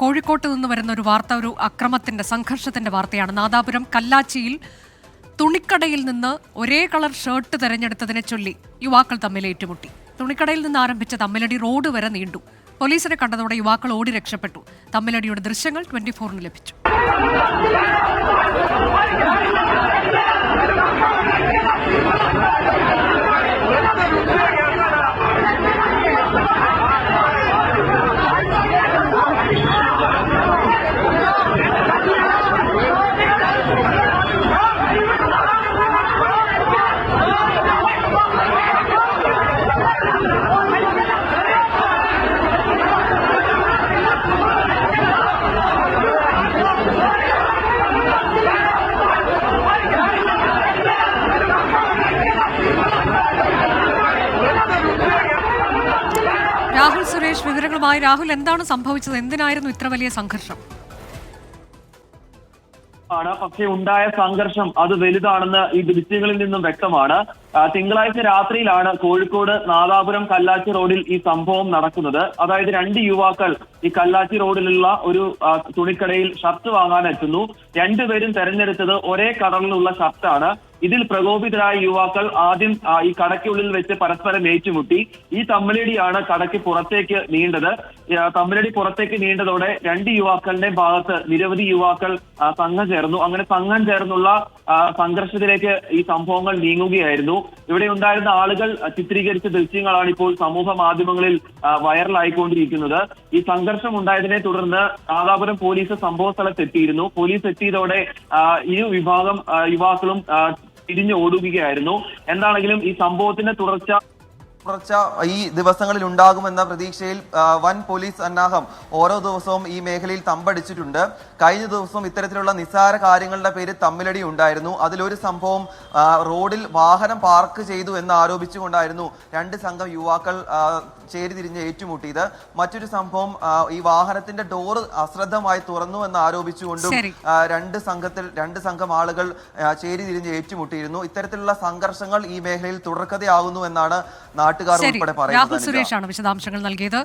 കോഴിക്കോട്ട് നിന്ന് വരുന്ന ഒരു വാർത്ത ഒരു അക്രമത്തിന്റെ സംഘർഷത്തിന്റെ വാർത്തയാണ്. നാദാപുരം കല്ലാച്ചിയിൽ തുണിക്കടയിൽ നിന്ന് ഒരേ കളർ ഷർട്ട് തെരഞ്ഞെടുത്തതിനെ ചൊല്ലി യുവാക്കൾ തമ്മിൽ ഏറ്റുമുട്ടി. തുണിക്കടയിൽ നിന്ന് ആരംഭിച്ച തമ്മിലടി റോഡ് വരെ നീണ്ടു. പോലീസിനെ കണ്ടതോടെ യുവാക്കൾ ഓടി രക്ഷപ്പെട്ടു. തമ്മിലടിയുടെ ദൃശ്യങ്ങൾ ട്വന്റി ഫോറിന് ലഭിച്ചു രാഹുൽ സുരേഷ് വിവരങ്ങളുമായി രാഹുൽ എന്താണ് സംഭവിച്ചത്? എന്തിനായിരുന്നു ഇത്ര വലിയ സംഘർഷം? ആണ്. പക്ഷേ ഉണ്ടായ സംഘർഷം അത് വലുതാണെന്ന് ഈ ദൃശ്യങ്ങളിൽ നിന്നും വ്യക്തമാണ്. തിങ്കളാഴ്ച രാത്രിയിലാണ് കോഴിക്കോട് നാദാപുരം കല്ലാച്ചി റോഡിൽ ഈ സംഭവം നടക്കുന്നത്. അതായത് രണ്ട് യുവാക്കൾ ഈ കല്ലാച്ചി റോഡിലുള്ള ഒരു തുണിക്കടയിൽ ഷർട്ട് വാങ്ങാൻ എത്തുന്നു രണ്ടുപേരും തെരഞ്ഞെടുത്തത് ഒരേ കളറിലുള്ള ഷർട്ടാണ്. ഇതിൽ പ്രകോപിതരായ യുവാക്കൾ ആദ്യം ഈ കടയ്ക്കുള്ളിൽ വെച്ച് പരസ്പരം ഏറ്റുമുട്ടി. ഈ തമ്മിലടിയാണ് കടയ്ക്ക് പുറത്തേക്ക് നീണ്ടത്. തമ്മിലടി പുറത്തേക്ക് നീണ്ടതോടെ രണ്ട് യുവാക്കളുടെ ഭാഗത്ത് നിരവധി യുവാക്കൾ സംഘം ചേർന്നു. അങ്ങനെ സംഘം ചേർന്നുള്ള സംഘർഷത്തിലേക്ക് ഈ സംഭവങ്ങൾ നീങ്ങുകയായിരുന്നു. ഇവിടെ ഉണ്ടായിരുന്ന ആളുകൾ ചിത്രീകരിച്ച ദൃശ്യങ്ങളാണ് ഇപ്പോൾ സമൂഹ മാധ്യമങ്ങളിൽ വൈറലായിക്കൊണ്ടിരിക്കുന്നത്. ഈ സംഘർഷം ഉണ്ടായതിനെ തുടർന്ന് നാദാപുരം പോലീസ് സംഭവ സ്ഥലത്തെത്തിയിരുന്നു പോലീസ് എത്തിയതോടെ ഇരു വിഭാഗം യുവാക്കളും ആ, തിരിഞ്ഞ് ഓടുകയായിരുന്നു എന്താണെങ്കിലും ഈ സംഭവത്തിന്റെ തുടർച്ച തുടർച്ച ഈ ദിവസങ്ങളിൽ ഉണ്ടാകുമെന്ന പ്രതീക്ഷയിൽ വൻ പോലീസ് സന്നാഹം ഓരോ ദിവസവും ഈ മേഖലയിൽ തമ്പടിച്ചിട്ടുണ്ട്. കഴിഞ്ഞ ദിവസം ഇത്തരത്തിലുള്ള നിസ്സാര കാര്യങ്ങളുടെ പേര് തമ്മിലടി ഉണ്ടായിരുന്നു. അതിലൊരു സംഭവം റോഡിൽ വാഹനം പാർക്ക് ചെയ്തു എന്ന് ആരോപിച്ചുകൊണ്ടായിരുന്നു രണ്ട് സംഘം യുവാക്കൾ ചേരി ചേരിതിരിഞ്ഞ് ഏറ്റുമുട്ടിയത്. മറ്റൊരു സംഭവം ഈ വാഹനത്തിന്റെ ഡോർ അശ്രദ്ധമായി തുറന്നു എന്ന് ആരോപിച്ചുകൊണ്ടും രണ്ട് സംഘത്തിൽ രണ്ട് സംഘം ആളുകൾ ചേരി ചേരിതിരിഞ്ഞ് ഏറ്റുമുട്ടിയിരുന്നു. ഇത്തരത്തിലുള്ള സംഘർഷങ്ങൾ ഈ മേഖലയിൽ തുടർക്കഥയാകുന്നു എന്നാണ് നാട്ടുകാർ ശരി ഉൾപ്പെടെ രാഹുൽ പറയുന്നത് ആണ് സുരേഷാണ് വിശദാംശങ്ങൾ നൽകിയത്.